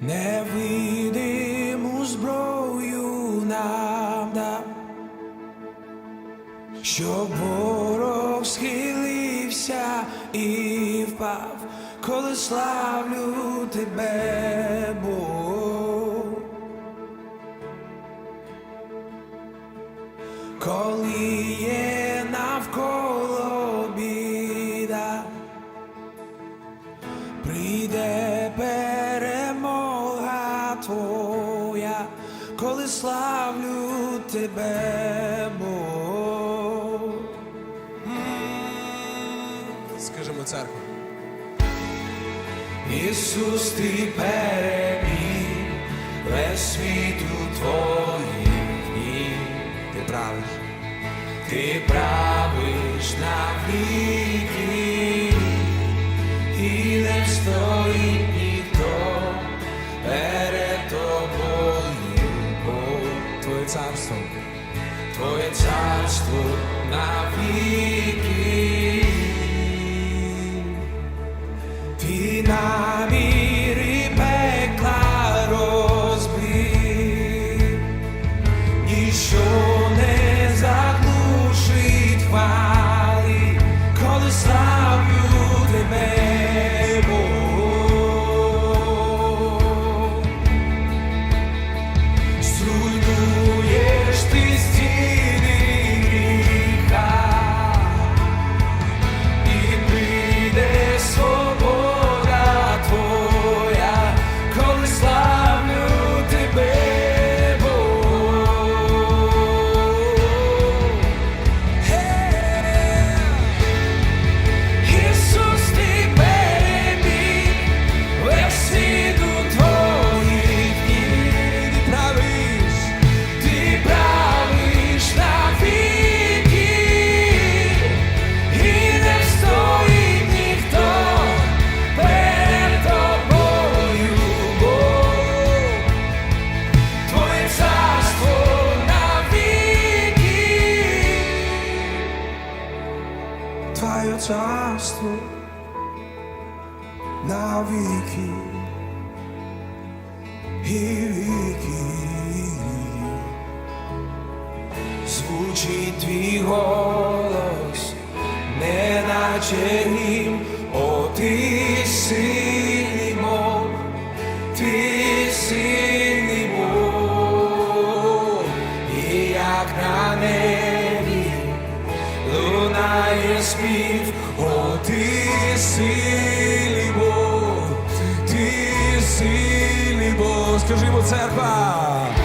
невидиму зброю нам дав, щоб ворог схилився і впав, коли славлю тебе, Бог. Коли є навколо біда, прийде коли славлю тебе, Бог. Скажімо, церква. Ісус, ти переміг весь світ у твоїх ніг. Ти правиш. Ти правиш на віки, і не стоїть царство на Твоє царство на віки і віки. Звучить твій голос, неначе гімн, о ти сильний Бог, ти сильний Бог, і як на небі спів, о ти сильний Бог, ти сильний Бог, скажімо, церква.